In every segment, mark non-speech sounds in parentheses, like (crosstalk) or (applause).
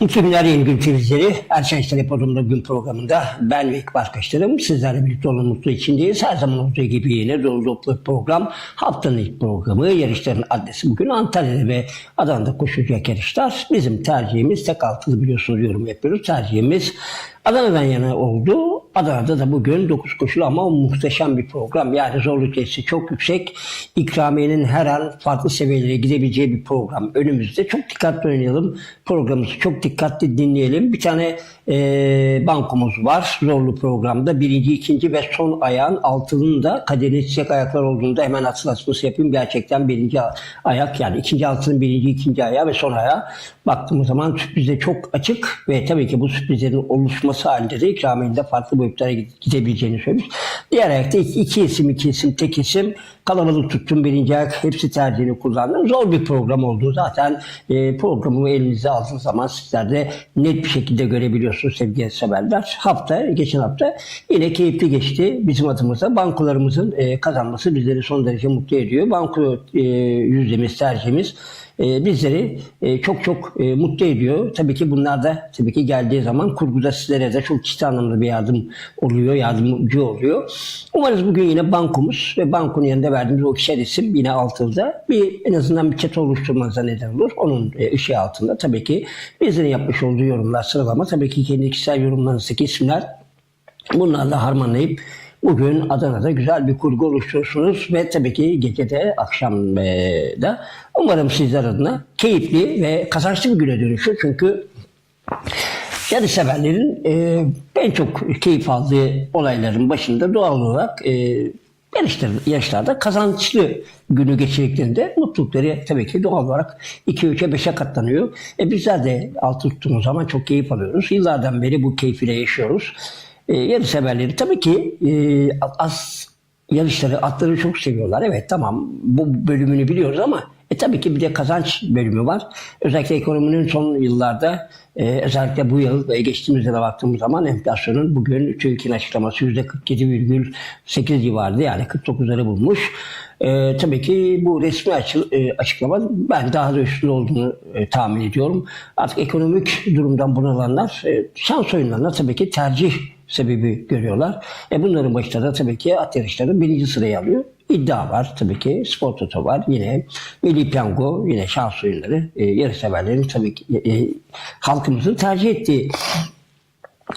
Mutlu günler yeni gün temizleri. Erşen Telefonum'da gün programında ben ve ekip arkadaşlarım sizlerle birlikte olun mutlu içindeyiz. Her zaman olduğu gibi yine dolu dolu program. Haftanın ilk programı. Yarışların adresi bugün Antalya'da ve Adana'da koşulacak yarışlar. Bizim tercihimiz tek altılı biliyorsunuz yorum yapıyoruz. Tercihimiz Adana'dan yana oldu. Adana'da da bugün 9 koşulu ama muhteşem bir program. Yani zorluk testi çok yüksek. İkramiyenin her an farklı seviyelere gidebileceği bir program önümüzde. Çok dikkatli oynayalım. Programımızı çok dikkatli dinleyelim. Bir tane e, bankomuz var zorlu programda. Birinci, ikinci ve son ayağın altının da kaderini çiçek ayaklar olduğunda hemen hatırlatması yapayım. Gerçekten birinci ayak yani ikinci altının birinci, ikinci ayağı ve son ayağı. Baktığımız zaman sürprize çok açık ve tabii ki bu sürprizlerin oluşması halinde de ikramiyenin farklı boyutlara gidebileceğini söylemiş. Diğer ayakta iki, iki isim, iki isim, tek isim kalabalık tuttum birinci ayak hepsi tercihini kullandım. Zor bir program oldu. Zaten e, programı elinize aldığınız zaman sizler de net bir şekilde görebiliyorsunuz sevgili severler. Hafta, geçen hafta yine keyifli geçti bizim adımıza. Bankolarımızın e, kazanması bizleri son derece mutlu ediyor. Banko e, yüzdemiz, tercihimiz e, bizleri e, çok çok e, mutlu ediyor. Tabii ki bunlar da tabii ki geldiği zaman kurguda sizlere de çok ciddi anlamda bir yardım oluyor, yardımcı oluyor. Umarız bugün yine bankomuz ve bankonun yanında verdiğimiz o kişisel isim yine altında bir en azından bir chat oluşturmanıza neden olur. Onun e, ışığı altında tabii ki bizlerin yapmış olduğu yorumlar sıralama tabii ki kendi kişisel yorumlarınızdaki isimler bunlarla harmanlayıp Bugün Adana'da güzel bir kurgu oluşturursunuz ve tabii ki gecede, akşamda umarım sizler adına keyifli ve kazançlı bir güne dönüşür. Çünkü yarış severlerin e, en çok keyif aldığı olayların başında doğal olarak e, yarışlar, yarışlarda kazançlı günü geçirdiklerinde mutlulukları tabii ki doğal olarak 2 3'e 5'e katlanıyor. E bizler de altı tuttuğumuz zaman çok keyif alıyoruz. Yıllardan beri bu keyfiyle yaşıyoruz. E, yarış severleri tabii ki e, az yarışları, atları çok seviyorlar. Evet tamam bu bölümünü biliyoruz ama e tabii ki bir de kazanç bölümü var. Özellikle ekonominin son yıllarda e, özellikle bu yıl ve geçtiğimiz yıla baktığımız zaman enflasyonun bugün TÜİK'in açıklaması %47,8 civarında yani 49'ları bulmuş. E, tabii ki bu resmi açı, e, açıklama ben daha da üstün olduğunu e, tahmin ediyorum. Artık ekonomik durumdan bunalanlar e, şans oyunlarına tabii ki tercih sebebi görüyorlar. E bunların başında da tabii ki at yarışları birinci sırayı alıyor. İddia var tabii ki. Spor Toto var. Yine Milli Piyango, yine şans oyunları. E, yarış severlerin tabii ki e, halkımızın tercih ettiği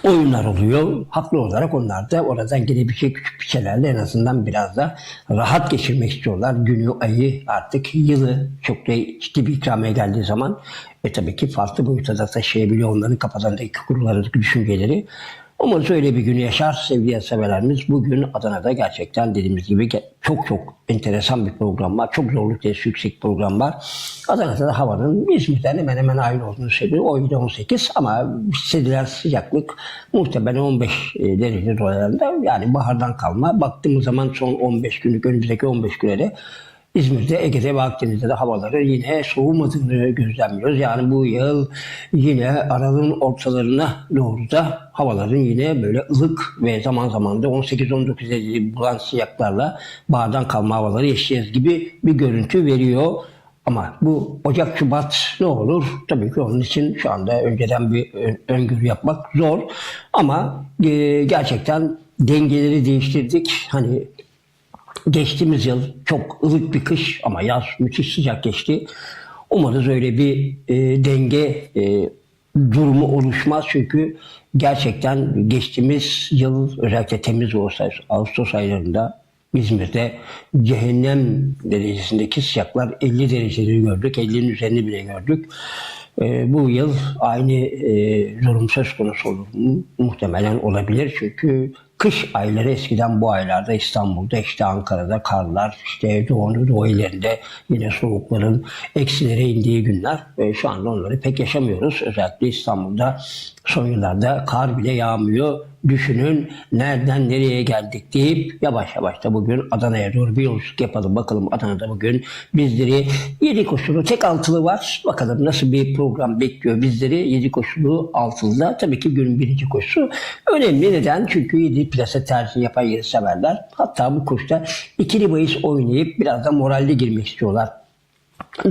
oyunlar oluyor. Haklı olarak onlar da oradan gelebilecek küçük bütçelerle en azından biraz da rahat geçirmek istiyorlar. Günü, ayı, artık yılı çok da ciddi bir ikramiye geldiği zaman e tabii ki farklı boyuta da taşıyabiliyor onların kafalarındaki kurularındaki düşünceleri. Umarız öyle bir günü yaşar sevgili severlerimiz. Bugün Adana'da gerçekten dediğimiz gibi çok çok enteresan bir program var. Çok zorluk testi yüksek program var. Adana'da da havanın İzmir'den hemen hemen aynı olduğunu söylüyor. O yine 18 ama hissedilen sıcaklık muhtemelen 15 e, derece dolaylarında. Yani bahardan kalma. Baktığımız zaman son 15 günlük önümüzdeki 15 güne de İzmir'de, Ege'de ve Akdeniz'de de havaları yine soğumadığını gözlemliyoruz. Yani bu yıl yine aralığın ortalarına doğru da havaların yine böyle ılık ve zaman zaman da 18-19 derece bulan sıcaklarla bağdan kalma havaları yaşayacağız gibi bir görüntü veriyor. Ama bu Ocak Şubat ne olur? Tabii ki onun için şu anda önceden bir öngörü yapmak zor. Ama e, gerçekten dengeleri değiştirdik. Hani Geçtiğimiz yıl çok ılık bir kış ama yaz müthiş sıcak geçti. Umarız öyle bir e, denge e, durumu oluşmaz çünkü gerçekten geçtiğimiz yıl özellikle Temmuz Ağustos, Ağustos aylarında İzmir'de cehennem derecesindeki sıcaklar 50 dereceleri gördük. 50'nin üzerinde bile gördük. E, bu yıl aynı e, durum söz konusu olur mu? Muhtemelen olabilir çünkü kış ayları eskiden bu aylarda İstanbul'da işte Ankara'da karlar işte Doğu, Doğu illerinde yine soğukların eksilere indiği günler ve şu anda onları pek yaşamıyoruz. Özellikle İstanbul'da son yıllarda kar bile yağmıyor. Düşünün nereden nereye geldik deyip yavaş yavaş da bugün Adana'ya doğru bir yolculuk yapalım. Bakalım Adana'da bugün bizleri 7 koşulu tek altılı var. Bakalım nasıl bir program bekliyor bizleri 7 koşulu altılıda. Tabii ki günün birinci koşusu önemli. Neden? Çünkü 7 plase tercih yapan yeri severler. Hatta bu koşuda ikili bahis oynayıp biraz da moralli girmek istiyorlar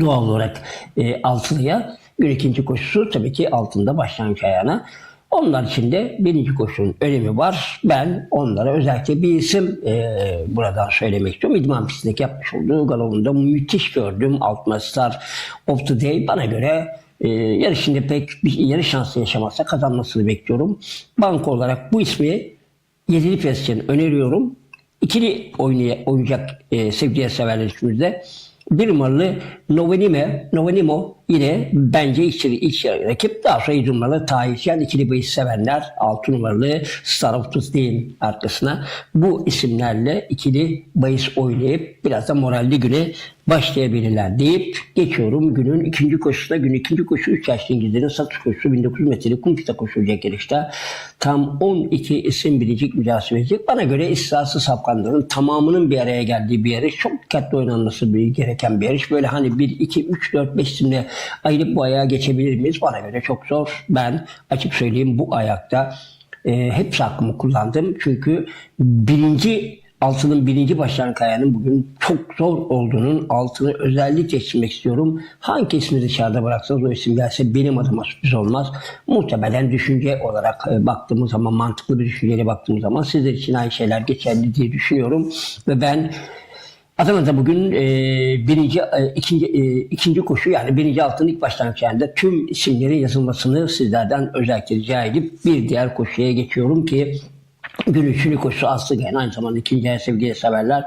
doğal olarak e, altılıya. Gün ikinci koşusu tabii ki altında başlangıç ayağına. Onlar için de birinci koşunun önemi var. Ben onlara özellikle bir isim e, buradan söylemek istiyorum. İdman pistindeki yapmış olduğu galonunda müthiş gördüm. Altmaslar of the day bana göre e, yarışında pek bir yarış şansı yaşamazsa kazanmasını bekliyorum. Banko olarak bu ismi yedili için öneriyorum. İkili oynay- oynayacak e, sevgili severler içimizde. Bir numaralı Novanime, Novanimo yine bence içeri, iç rakip. Daha sonra 7 numaralı Tahircan ikili bahis sevenler. 6 numaralı Star of Tuesday'in arkasına bu isimlerle ikili bahis oynayıp biraz da moralli güne başlayabilirler deyip geçiyorum günün ikinci koşusuna. Günün ikinci koşusu 3 yaşlı İngilizlerin satış koşusu 1900 metrelik kum piste koşulacak yarışta. Tam 12 isim bilecek mücadele verecek. Bana göre istisnası sapkanların tamamının bir araya geldiği bir yarış. Çok dikkatli oynanması gereken bir yarış. Böyle hani 1, 2, 3, 4, 5 isimle ayırıp bu ayağa geçebilir miyiz? Bana göre çok zor. Ben açık söyleyeyim bu ayakta e, hepsi hakkımı kullandım. Çünkü birinci altının birinci başlayan kayanın bugün çok zor olduğunun altını özellikle çizmek istiyorum. Hangi ismi dışarıda bıraksanız o isim gelse benim adıma sürpriz olmaz. Muhtemelen düşünce olarak e, baktığımız zaman, mantıklı bir düşünceyle baktığımız zaman sizler için aynı şeyler geçerli diye düşünüyorum. Ve ben Adana'da bugün e, birinci, e, ikinci, e, ikinci koşu yani birinci altın ilk başlangıç tüm isimlerin yazılmasını sizlerden özellikle rica edip bir diğer koşuya geçiyorum ki Gün üçüncü koşusu Aslı Gen aynı zamanda ikinci el sevgili severler.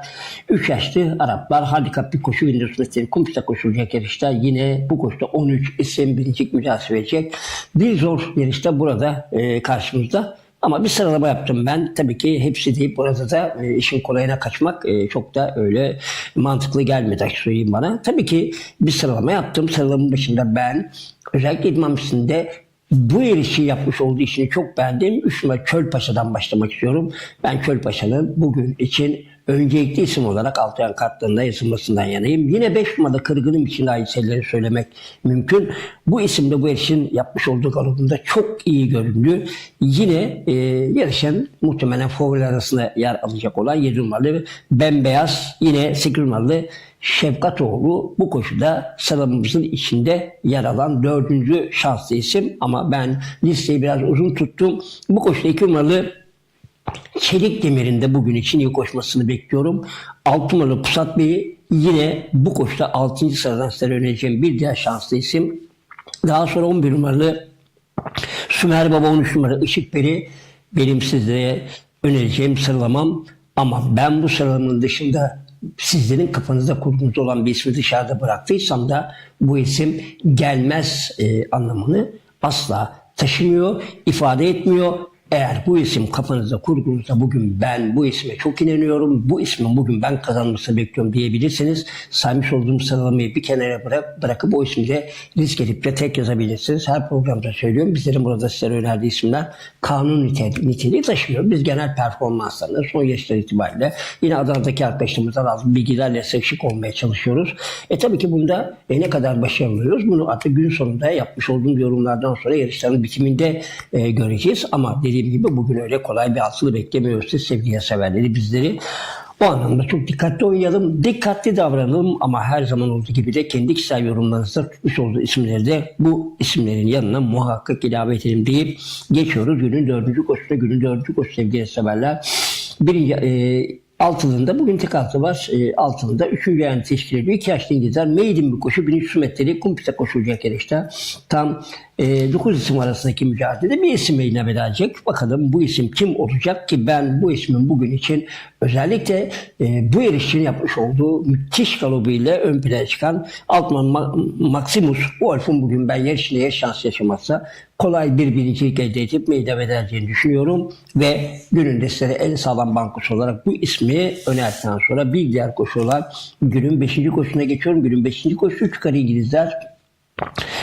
3 yaşlı Araplar handikap bir koşu Windows'un kumsta koşulacak yarışta yine bu koşuda 13 isim birinci mücadele verecek. Bir zor yarışta burada e, karşımızda. Ama bir sıralama yaptım ben. Tabii ki hepsi deyip burada da e, işin kolayına kaçmak e, çok da öyle mantıklı gelmedi açık söyleyeyim bana. Tabii ki bir sıralama yaptım. Sıralamanın başında ben özellikle idman pistinde bu yarışı yapmış olduğu için çok beğendim. Numara Çölpaşa'dan başlamak istiyorum. Ben Çölpaşa'nın bugün için öncelikli isim olarak Altıyan kartlarında yazılmasından yanayım. Yine 5 numarada Kırgınım için şeyleri söylemek mümkün. Bu isimde bu yarışın yapmış olduğu galopunda çok iyi göründü. Yine e, yarışın muhtemelen favori arasında yer alacak olan 7 numaralı Bembeyaz yine 8 numaralı Şefkatoğlu bu koşuda sıramızın içinde yer alan dördüncü şanslı isim ama ben listeyi biraz uzun tuttum. Bu koşuda iki numaralı Çelik Demir'in de bugün için iyi koşmasını bekliyorum. 6 numaralı Pusat Bey'i yine bu koşuda 6. sıradan size önereceğim bir diğer şanslı isim. Daha sonra 11 numaralı Sümer Baba 13 numara Işık Peri benim sizlere önereceğim sıralamam. Ama ben bu sıralamanın dışında sizlerin kafanızda kurduğunuz olan bir ismi dışarıda bıraktıysam da bu isim gelmez e, anlamını asla taşımıyor, ifade etmiyor. Eğer bu isim kafanızda kurduğunuzda bugün ben bu isme çok inanıyorum, bu ismin bugün ben kazanmasını bekliyorum diyebilirsiniz. Saymış olduğum sıralamayı bir kenara bırak, bırakıp o isimde risk edip de tek yazabilirsiniz. Her programda söylüyorum. Bizlerin burada size önerdiği isimler kanun niteliği, taşımıyor. Biz genel performanslarını son yaşlar itibariyle yine Adana'daki arkadaşlarımızdan lazım bilgilerle sıkışık olmaya çalışıyoruz. E tabii ki bunda e, ne kadar başarılı oluyoruz bunu artık gün sonunda yapmış olduğum yorumlardan sonra yarışların bitiminde e, göreceğiz. Ama dediğim gibi bugün öyle kolay bir altılı beklemiyoruz siz sevgili severleri bizleri. O anlamda çok dikkatli oynayalım, dikkatli davranalım ama her zaman olduğu gibi de kendi kişisel yorumlarınızda tutmuş olduğu isimleri de bu isimlerin yanına muhakkak ilave edelim deyip geçiyoruz. Günün dördüncü koşusuna, günün dördüncü koşu sevgili severler. Birinci, e, Altılında bugün tek altı var. E, altılında üçüncü ayağını teşkil ediyor. İki yaşlı İngilizler maiden bir koşu 1300 metreli kum piste koşulacak yarışta. Tam e, 9 isim arasındaki mücadelede bir isim meydana verecek. Bakalım bu isim kim olacak ki ben bu ismin bugün için özellikle e, bu yarışçının yapmış olduğu müthiş galobuyla ön plana çıkan Altman Ma- Maximus Wolf'un bugün ben yarışında yarış şansı yaşamazsa kolay bir birincilik elde edip meydana vereceğini düşünüyorum ve günün size en sağlam bankosu olarak bu ismi önerdikten sonra bir diğer koşu olan günün 5. koşusuna geçiyorum. Günün 5. koşusu çıkar İngilizler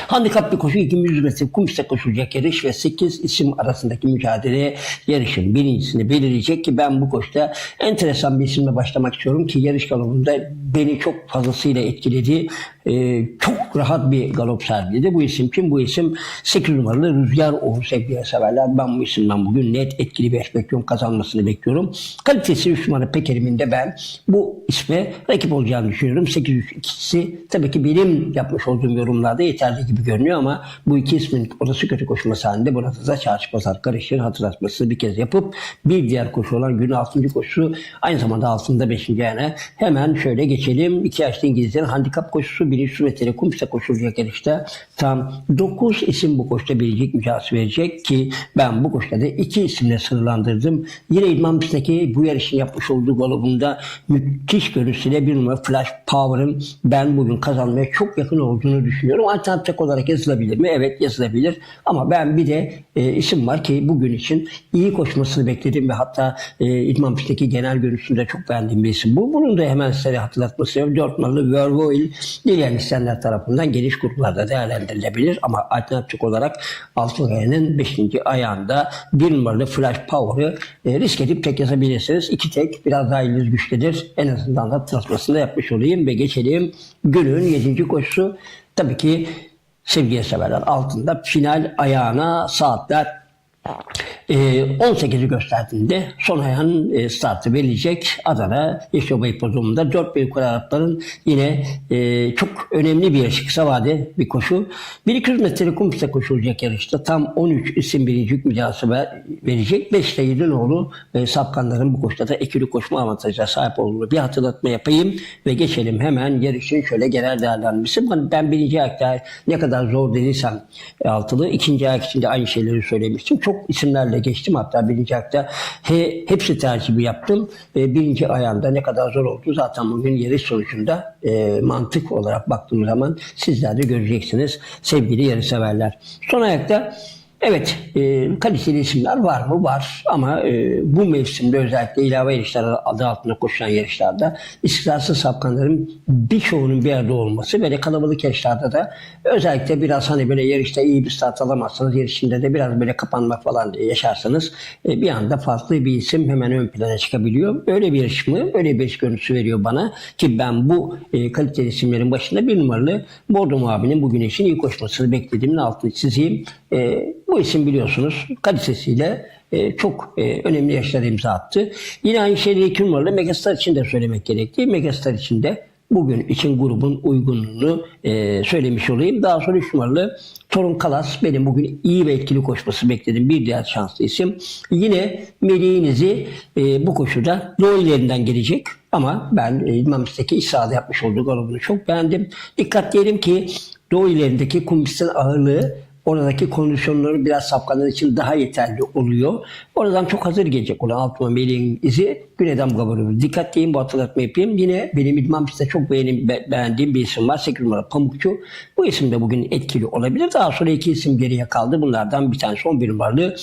Handikap bir koşu 2100 metre kum piste koşulacak yarış ve 8 isim arasındaki mücadele yarışın birincisini belirleyecek ki ben bu koşuda enteresan bir isimle başlamak istiyorum ki yarış galonunda beni çok fazlasıyla etkiledi. E, çok rahat bir galop sergiledi. Bu isim kim? Bu isim 8 numaralı Rüzgar Oğuz sevgili severler. Ben bu isimden bugün net etkili bir eş bekliyorum. Kazanmasını bekliyorum. Kalitesi 3 numara Peker'im'in de ben bu isme rakip olacağını düşünüyorum. 8-3 ikisi tabii ki benim yapmış olduğum yorumlarda yeterli gibi görünüyor ama bu iki ismin orası kötü koşması halinde burada da çarşı pazar karışır hatırlatması bir kez yapıp bir diğer koşu olan günün 6. koşusu aynı zamanda altında 5. yana hemen şöyle geçelim. İki yaşlı İngilizlerin handikap koşusu ve telekom ise koşulacak yarışta tam 9 isim bu koşuda birinci mücadele verecek ki ben bu koşuda da iki isimle sınırlandırdım. Yine İdman pistindeki bu yarışın yapmış olduğu golubunda müthiş görüntüsüyle bir numara Flash Power'ın ben bugün kazanmaya çok yakın olduğunu düşünüyorum. Alternatif olarak yazılabilir mi? Evet yazılabilir. Ama ben bir de e, isim var ki bugün için iyi koşmasını bekledim ve hatta e, İdman pistteki genel görüntüsünde çok beğendiğim bir isim bu. Bunun da hemen size hatırlatması yok. 4 numaralı Vervoil dileyen isteyenler tarafından geniş gruplarda değerlendirilebilir ama alternatif olarak altın ayağının 5. ayağında bir numaralı Flash Power'ı e, risk edip tek yazabilirsiniz. İki tek biraz daha eliniz güçtedir. En azından da hatırlatmasını da yapmış olayım ve geçelim günün 7. koşusu. Tabii ki sevgili severler altında final ayağına saatler 18'i gösterdiğinde son ayağın e, startı verilecek Adana Yeşilova Hipodromu'nda 4 büyük Arapların yine e, çok önemli bir yarış kısa vade bir koşu. 1200 metre kum piste koşulacak yarışta tam 13 isim birinci yük mücadelesi ver- verecek. 5 de 7 nolu e, sapkanların bu koşuda da ekili koşma avantajına sahip olduğunu bir hatırlatma yapayım ve geçelim hemen yarışın şöyle genel değerlendirmesi. Ben, birinci ayakta ne kadar zor dediysem e, altılı, ikinci ayak için de aynı şeyleri söylemiştim. Çok isimlerle geçtim hatta birinci ayakta he, hepsi tercihi yaptım. E, birinci ayağımda ne kadar zor oldu zaten bugün yarış sonucunda e, mantık olarak baktığım zaman sizler de göreceksiniz sevgili yarış severler. Son ayakta Evet, e, kaliteli isimler var mı? Var. Ama e, bu mevsimde özellikle ilave yarışlar adı altında koşulan yarışlarda istikrarsız sapkanların birçoğunun bir arada olması ve de kalabalık yarışlarda da özellikle biraz hani böyle yarışta iyi bir start alamazsanız yarışında da biraz böyle kapanmak falan yaşarsanız e, bir anda farklı bir isim hemen ön plana çıkabiliyor. Öyle bir yarış mı? Öyle bir yarış görüntüsü veriyor bana ki ben bu e, kaliteli isimlerin başında bir numaralı Bordo abinin bugün için iyi koşmasını beklediğimin altını çizeyim. E, bu isim biliyorsunuz kalitesiyle e, çok e, önemli yaşlara imza attı. Yine aynı şeyleri iki numaralı Megastar için de söylemek gerekli. Megastar için de bugün için grubun uygunluğunu e, söylemiş olayım. Daha sonra 3 numaralı Torun Kalas benim bugün iyi ve etkili koşması bekledim. Bir diğer şanslı isim. Yine Meleğinizi e, bu koşuda Doğu ilerinden gelecek. Ama ben e, İmam Üsteki İsa'da yapmış olduğu grubunu çok beğendim. Dikkat diyelim ki Doğu ilerindeki kum pistinin ağırlığı oradaki kondisyonları biraz sapkanlar için daha yeterli oluyor. Oradan çok hazır gelecek olan Altıma Melih'in izi güne damga vuruyor. Dikkat diyeyim bu hatırlatma yapayım. Yine benim İdman Pist'te çok beğenim, be- beğendiğim bir isim var. 8 numara Pamukçu. Bu isim de bugün etkili olabilir. Daha sonra iki isim geriye kaldı. Bunlardan bir tanesi 11 numaralı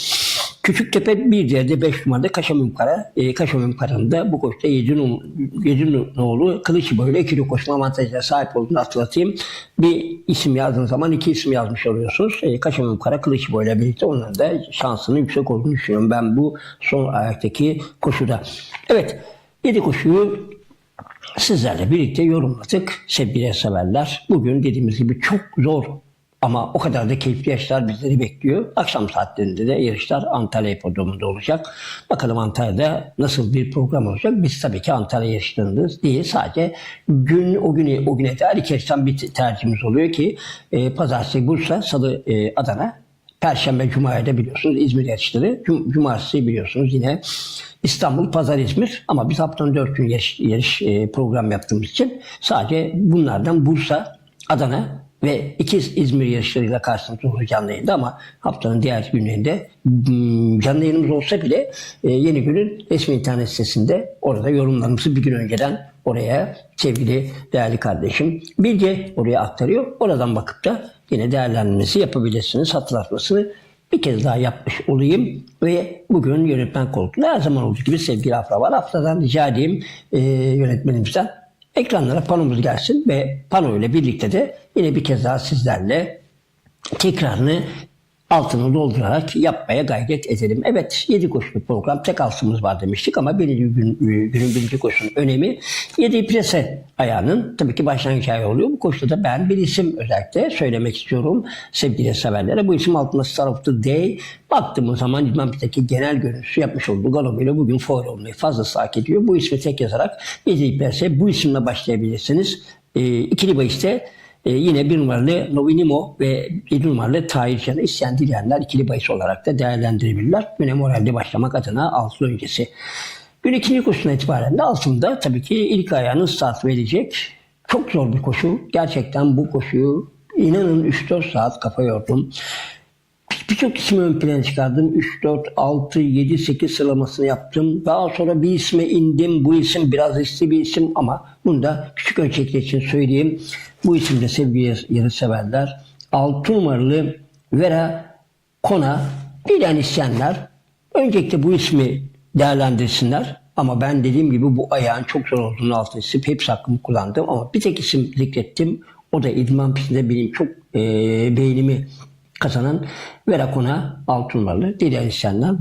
Küçüktepe bir diğerde 5 numarada Kaşamim Kara. E, Kaşamim Kara'nın da bu koşuda 7, num 7 nolu Kılıç böyle ikili koşma avantajına sahip olduğunu hatırlatayım. Bir isim yazdığınız zaman iki isim yazmış oluyorsunuz. E, Kaşamim Kara Kılıç böyle birlikte onların da şansının yüksek olduğunu düşünüyorum ben bu son ayaktaki koşuda. Evet 7 koşuyu sizlerle birlikte yorumladık sevgili severler. Bugün dediğimiz gibi çok zor ama o kadar da keyifli yarışlar bizleri bekliyor. Akşam saatlerinde de yarışlar Antalya Hipodromu'nda olacak. Bakalım Antalya'da nasıl bir program olacak. Biz tabii ki Antalya yarışlarında değil. Sadece gün o güne o güne dair iki yarıştan bir tercihimiz oluyor ki e, Pazartesi Bursa, Salı e, Adana, Perşembe Cuma'ya da biliyorsunuz İzmir yarışları. Cum Cumartesi biliyorsunuz yine İstanbul, Pazar, İzmir. Ama biz haftanın dört gün yarış, yarış e, program yaptığımız için sadece bunlardan Bursa, Adana ve iki İzmir yarışlarıyla olacak canlı yayında ama haftanın diğer günlerinde hmm, canlı yayınımız olsa bile e, yeni günün resmi internet sitesinde orada yorumlarımızı bir gün önceden oraya sevgili değerli kardeşim Bilge oraya aktarıyor. Oradan bakıp da yine değerlendirmesi yapabilirsiniz. Hatırlatmasını bir kez daha yapmış olayım ve bugün yönetmen koltuğunda her zaman olduğu gibi sevgili Afra var. Afra'dan rica edeyim e, yönetmenimizden ekranlara panomuz gelsin ve pano ile birlikte de yine bir kez daha sizlerle tekrarını altını doldurarak yapmaya gayret edelim. Evet 7 koşulu program tek altımız var demiştik ama birinci gün, günün birinci koşunun önemi 7 plase ayağının tabii ki başlangıç ayağı oluyor. Bu koşuda da ben bir isim özellikle söylemek istiyorum sevgili severlere. Bu isim altında Star of the Day baktığımız zaman İdman Pit'teki genel görüntüsü yapmış olduğu galobuyla bugün foil olmayı fazla hak ediyor. Bu ismi tek yazarak 7 plase bu isimle başlayabilirsiniz. E, ikili bahiste ee, yine bir numaralı Novinimo ve bir numaralı Tahir Can'ı isteyen dileyenler ikili bahis olarak da değerlendirebilirler. Güne moralde başlamak adına altı öncesi. Gün ikinci koşusuna itibaren de altında tabii ki ilk ayağının start verecek. Çok zor bir koşu. Gerçekten bu koşuyu inanın 3-4 saat kafa yordum. Birçok ismi ön plana çıkardım. 3, 4, 6, 7, 8 sıralamasını yaptım. Daha sonra bir isme indim. Bu isim biraz riskli bir isim ama bunu da küçük ölçekli için söyleyeyim. Bu isimde sevgili yarı severler. 6 numaralı Vera Kona bilen isteyenler öncelikle bu ismi değerlendirsinler. Ama ben dediğim gibi bu ayağın çok zor olduğunu altını çizip hepsi hakkımı kullandım. Ama bir tek isim zikrettim. O da idman pistinde benim çok e, beğenimi kazanan Verakona Altunlarlı diğer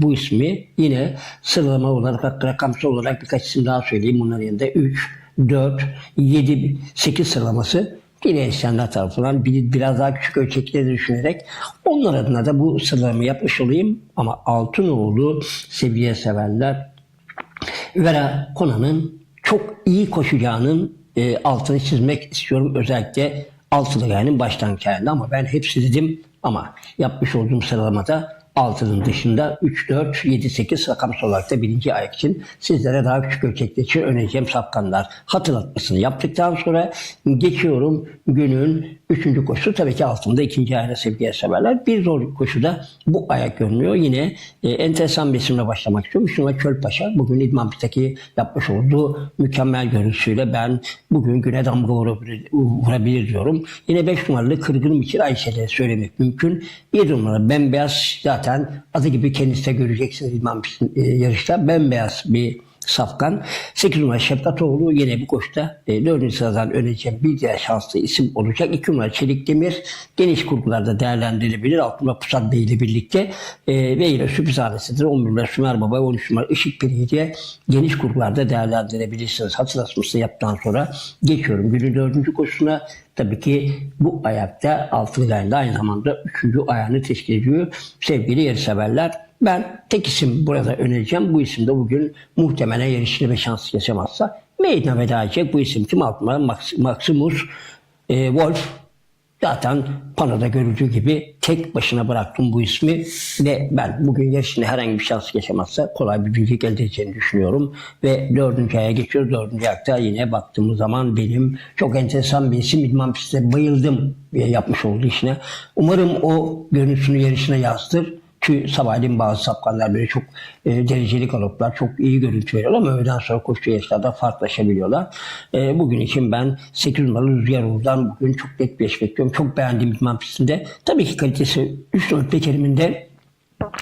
bu ismi yine sıralama olarak rakamsal olarak birkaç isim daha söyleyeyim. Bunların yanında 3, 4, 7, 8 sıralaması diğer tarafından bir, biraz daha küçük ölçekleri düşünerek onlar adına da bu sıralamayı yapmış olayım. Ama Altunoğlu seviye severler Vera Kona'nın çok iyi koşacağının e, altını çizmek istiyorum. Özellikle altılı gayenin başlangıç ayında ama ben hepsi dedim ama yapmış olduğum sıralamada 6'nın dışında 3, 4, 7, 8 rakamsal olarak da birinci ayak için sizlere daha küçük ölçekte için önereceğim safkanlar. Hatırlatmasını yaptıktan sonra geçiyorum günün üçüncü koşusu. Tabii ki altında ikinci ayağına sevgiye severler. Bir zor koşuda bu ayak görünüyor. Yine e, enteresan bir isimle başlamak istiyorum. Şuna Çölpaşa bugün İdman Pist'teki yapmış olduğu mükemmel görüntüsüyle ben bugün güne damga vurabilir, diyorum. Yine 5 numaralı Kırgın Miçir Ayşe'de söylemek mümkün. 7 numaralı Bembeyaz zaten adı gibi kendisi de göreceksiniz İdman Pist'in e, yarışta. Bembeyaz bir Safkan. 8 numara Şefkatoğlu yine bu koşta e, 4. sıradan öneceğim bir diğer şanslı isim olacak. 2 numara Çelik Demir geniş kurgularda değerlendirilebilir. 6 numara Pusat Bey ile birlikte e, ve yine sürpriz hanesidir. 11 numara Sümer Baba 13 numara Işık Piri diye geniş kurgularda değerlendirebilirsiniz. Hatırlatmasını yaptıktan sonra geçiyorum. Günün 4. koşusuna Tabii ki bu ayakta ayında aynı zamanda üçüncü ayağını teşkil ediyor. Sevgili yarışseverler ben tek isim burada önereceğim. Bu isim de bugün muhtemelen yarışını ve şans yaşamazsa meydana veda edecek. Bu isim kim altında? Max, Maximus e, Wolf. Zaten panoda görüldüğü gibi tek başına bıraktım bu ismi ve ben bugün yarışında herhangi bir şans yaşamazsa kolay bir bilgi elde edeceğini düşünüyorum. Ve dördüncü aya geçiyoruz. Dördüncü ayakta yine baktığımız zaman benim çok enteresan bir isim İdman Pist'te bayıldım yapmış olduğu işine. Umarım o görüntüsünü yarışına yansıtır. Ki sabahleyin bazı sapkanlar böyle çok e, dereceli galoplar çok iyi görüntü veriyorlar ama öğleden sonra koşu yaşlarda farklılaşabiliyorlar. E, bugün için ben 8 numaralı Rüzgar Uğur'dan bugün çok net bir bekliyorum. Çok beğendiğim idman pistinde. Tabii ki kalitesi 3 4 Peker'imin de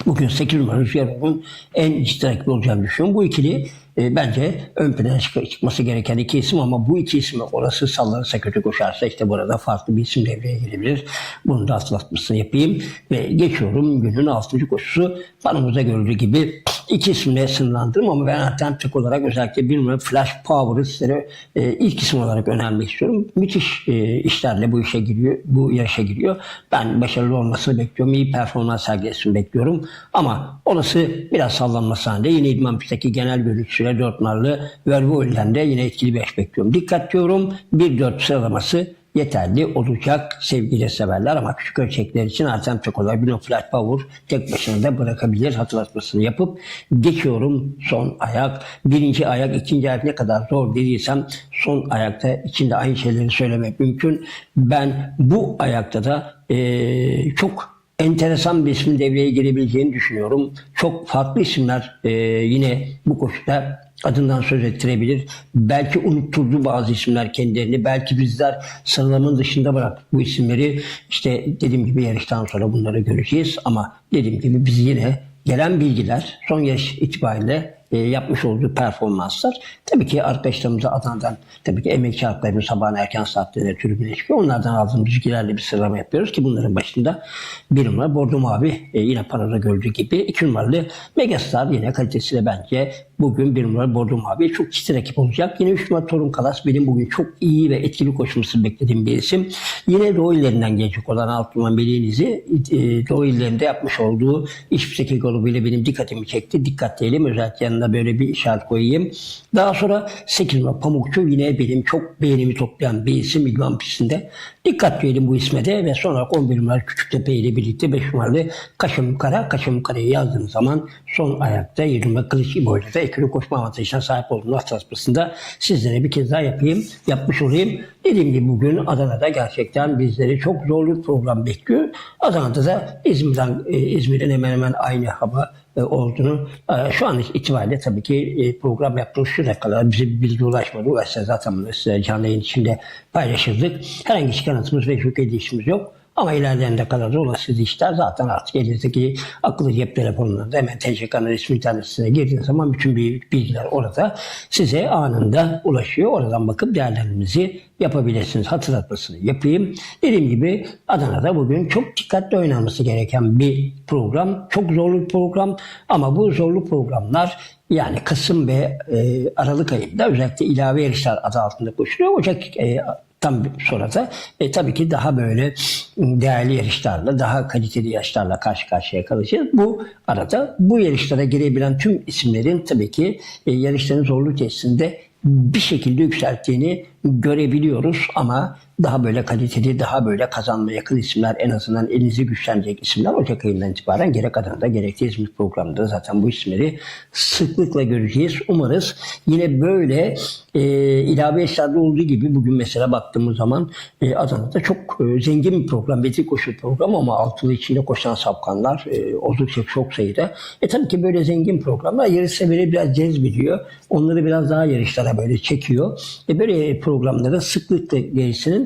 Bugün 8 numara Rüzgar Uğur'un en ciddi rakibi olacağını düşünüyorum. Bu ikili e, bence ön plana çık- çıkması gereken iki isim ama bu iki ismi orası sallanırsa kötü koşarsa işte burada farklı bir isim devreye girebilir. Bunu da hatırlatmasını yapayım ve geçiyorum günün 6. koşusu. Panomuzda görüldüğü gibi iki isimle sınırlandırdım ama ben alternatif olarak özellikle numara Flash Power'ı sizlere e, ilk isim olarak önermek istiyorum. Müthiş e, işlerle bu işe giriyor, bu yarışa giriyor. Ben başarılı olmasını bekliyorum, iyi performans sergilemesini bekliyorum. Ama olası biraz sallanması halinde yine İdman Pist'teki genel görüntüsüyle 4 numaralı Vervoil'den de yine etkili bir eş bekliyorum. Dikkat diyorum 1-4 sıralaması yeterli olacak sevgili severler ama küçük ölçekler için alternatif olarak bir flat power tek başına da bırakabilir hatırlatmasını yapıp geçiyorum son ayak. Birinci ayak, ikinci ayak ne kadar zor dediysem son ayakta içinde aynı şeyleri söylemek mümkün. Ben bu ayakta da eee, çok enteresan bir ismin devreye girebileceğini düşünüyorum. Çok farklı isimler e, yine bu koşuda adından söz ettirebilir. Belki unutturdu bazı isimler kendilerini. Belki bizler sıralamanın dışında bırak bu isimleri. İşte dediğim gibi yarıştan sonra bunları göreceğiz. Ama dediğim gibi biz yine gelen bilgiler son yaş itibariyle e, yapmış olduğu performanslar. Tabii ki arkadaşlarımıza Adana'dan tabii ki emekçi arkadaşlarımız sabahın erken saatlerinde tribüne çıkıyor. Onlardan aldığımız bilgilerle bir sıralama yapıyoruz ki bunların başında bir numara Bordo Mavi e, yine parada gördüğü gibi. iki numaralı Megastar yine kalitesiyle bence bugün bir numara Bordo Mavi çok ciddi rakip olacak. Yine üç numara Torun Kalas benim bugün çok iyi ve etkili koşmasını beklediğim bir isim. Yine Doğu illerinden gelecek olan Altınman Melinizi e, Doğu yapmış olduğu iş şekil grubuyla benim dikkatimi çekti. Dikkat diyelim özellikle yanına böyle bir işaret koyayım. Daha sonra 8 numara Pamukçu yine benim çok beğenimi toplayan bir isim İlman pistinde. Dikkat diyelim bu isme de ve sonra 11 numara Küçüktepe ile birlikte 5 numaralı Kaşım Kara. Kaşım Kara'yı yazdığınız zaman son ayakta 7 numara Kılıç İbo'yla ikili koşma avantajına sahip olduğunu hatırlatmasında sizlere bir kez daha yapayım, yapmış olayım. Dediğim gibi bugün Adana'da gerçekten bizleri çok zorlu program bekliyor. Adana'da da İzmir'den, e, İzmir'in hemen hemen aynı hava e, olduğunu e, şu an itibariyle tabii ki program yaptığımız şu kadar bize bir bilgi ulaşmadı. Ulaşsa zaten bunu size canlı yayın içinde paylaşırdık. Herhangi bir kanıtımız ve şüphe edişimiz yok. Ama ilerleyen kadar da olası işler zaten artık elinizdeki akıllı cep telefonlarında hemen TCK'nın resmi internet sitesine girdiğiniz zaman bütün bilgiler orada size anında ulaşıyor. Oradan bakıp değerlendirmenizi yapabilirsiniz. Hatırlatmasını yapayım. Dediğim gibi Adana'da bugün çok dikkatli oynanması gereken bir program. Çok zorlu bir program ama bu zorlu programlar yani Kasım ve e, Aralık ayında özellikle ilave yarışlar adı altında koşuluyor. Ocak e, tam sonra da e, tabii ki daha böyle değerli yarışlarla, daha kaliteli yarışlarla karşı karşıya kalacağız. Bu arada bu yarışlara girebilen tüm isimlerin tabii ki e, yarışların zorluk testinde bir şekilde yükselttiğini görebiliyoruz ama daha böyle kaliteli, daha böyle kazanma yakın isimler en azından elinizi güçlenecek isimler Ocak ayından itibaren gerek Adana'da gerek de İzmir programında zaten bu isimleri sıklıkla göreceğiz. Umarız yine böyle e, ilave eşlerde olduğu gibi bugün mesela baktığımız zaman e, Adana'da çok e, zengin bir program, beti koşu program ama altılı içinde koşan sapkanlar e, oldukça çok sayıda. E tabii ki böyle zengin programlar yarış severi biraz cezbediyor. Onları biraz daha yarışlara böyle çekiyor. E böyle programlara sıklıkla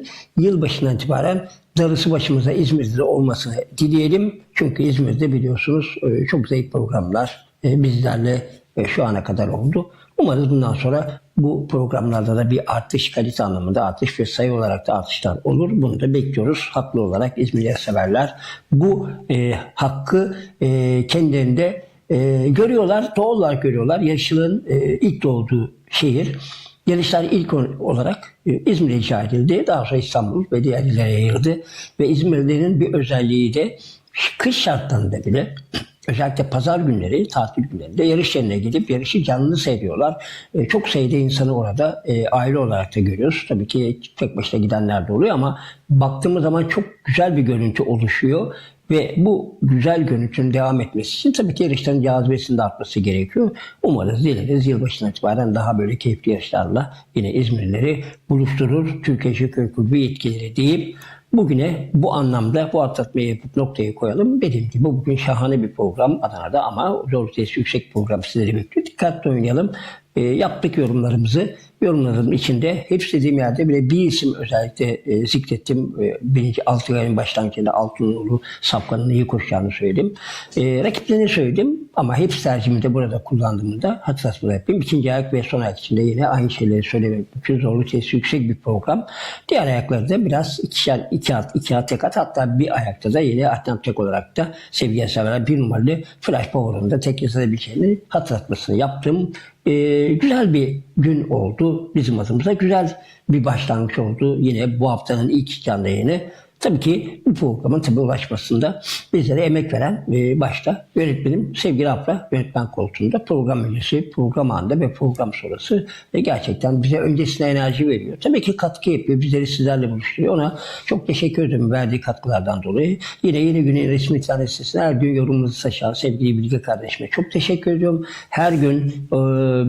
gerisinin yılbaşından itibaren darısı başımıza İzmir'de olmasını dileyelim. Çünkü İzmir'de biliyorsunuz e, çok zayıf programlar e, bizlerle e, şu ana kadar oldu. Umarız bundan sonra bu programlarda da bir artış kalite anlamında artış ve sayı olarak da artışlar olur. Bunu da bekliyoruz. Haklı olarak İzmir'e severler. Bu e, hakkı e, kendilerinde e, görüyorlar, doğal olarak görüyorlar. Yaşlılığın e, ilk doğduğu şehir. Yarışlar ilk olarak e, İzmir'e icra edildi. Daha sonra İstanbul ve diğer illere yayıldı. Ve İzmirlilerin bir özelliği de kış şartlarında bile (clears throat) özellikle pazar günleri, tatil günlerinde yarış yerine gidip yarışı canlı seyrediyorlar. E, çok sayıda insanı orada e, aile olarak da görüyoruz. Tabii ki tek başına gidenler de oluyor ama baktığımız zaman çok güzel bir görüntü oluşuyor. Ve bu güzel görüntünün devam etmesi için tabii ki yarışların cazibesinin de artması gerekiyor. Umarız dileriz yılbaşından itibaren daha böyle keyifli yarışlarla yine İzmirlileri buluşturur. Türkiye Şükür Kulübü yetkileri deyip Bugüne bu anlamda bu atlatmayı yapıp noktayı koyalım. Dediğim gibi bugün şahane bir program Adana'da ama zor yüksek program sizleri bekliyor. Dikkatli oynayalım. E, yaptık yorumlarımızı. Yorumlarım içinde hepsi dediğim yerde bile bir isim özellikle e, zikrettim. E, birinci altı ayın başlangıcında Altınoğlu Safkan'ın iyi koşacağını söyledim. E, rakiplerini söyledim ama hepsi tercihimi burada kullandığımda hatırlatma yapayım. İkinci ayak ve son ayak içinde yine aynı şeyleri söylemek mümkün. Zorluk testi yüksek bir program. Diğer ayaklarda biraz ikişer, iki at, iki at, tek at hatta bir ayakta da yine alternatif olarak da sevgili severler bir numaralı Flash Power'ın da tek yazılabileceğini hatırlatmasını yaptım. Ee, güzel bir gün oldu bizim adımıza. Güzel bir başlangıç oldu. Yine bu haftanın ilk canlı yayını. Tabii ki bu programın tabii ulaşmasında bizlere emek veren e, başta yönetmenim sevgili Afra yönetmen koltuğunda program öncesi, program anında ve program sonrası ve gerçekten bize öncesine enerji veriyor. Tabii ki katkı yapıyor. Bizleri sizlerle buluşturuyor. Ona çok teşekkür ederim verdiği katkılardan dolayı. Yine yeni günün resmi internet her gün yorumumuzu saçan sevgili Bilge kardeşime çok teşekkür ediyorum. Her gün e,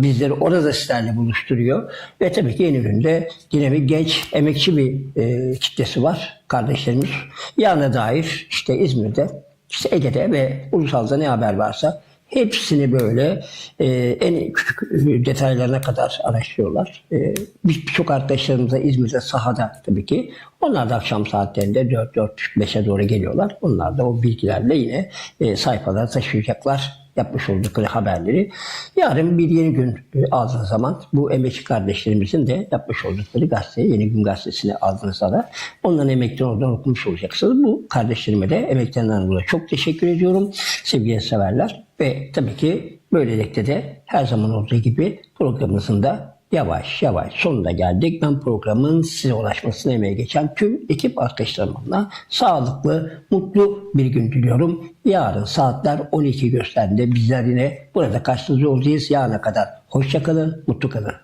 bizleri orada sizlerle buluşturuyor. Ve tabii ki yeni günde dinamik, genç, emekçi bir e, kitlesi var kardeşlerimiz. Yarına dair işte İzmir'de, işte Ege'de ve ulusalda ne haber varsa hepsini böyle e, en küçük detaylarına kadar araştırıyorlar. E, Birçok arkadaşlarımız da İzmir'de sahada tabii ki. Onlar da akşam saatlerinde 4-4.5'e doğru geliyorlar. Onlar da o bilgilerle yine e, sayfalara taşıyacaklar yapmış oldukları haberleri. Yarın bir yeni gün e, aldığınız zaman bu emekçi kardeşlerimizin de yapmış oldukları gazete, Yeni Gün Gazetesi'ni aldığınızda da onların emeklerini oradan okumuş olacaksınız. Bu kardeşlerime de emeklerinden dolayı çok teşekkür ediyorum. Sevgili severler ve tabii ki böylelikle de her zaman olduğu gibi programımızın da yavaş yavaş sonuna geldik. Ben programın size ulaşmasına emeği geçen tüm ekip arkadaşlarımla sağlıklı, mutlu bir gün diliyorum. Yarın saatler 12 gösterdiğinde bizler yine burada karşınızda olacağız. Yarına kadar hoşçakalın, mutlu kalın.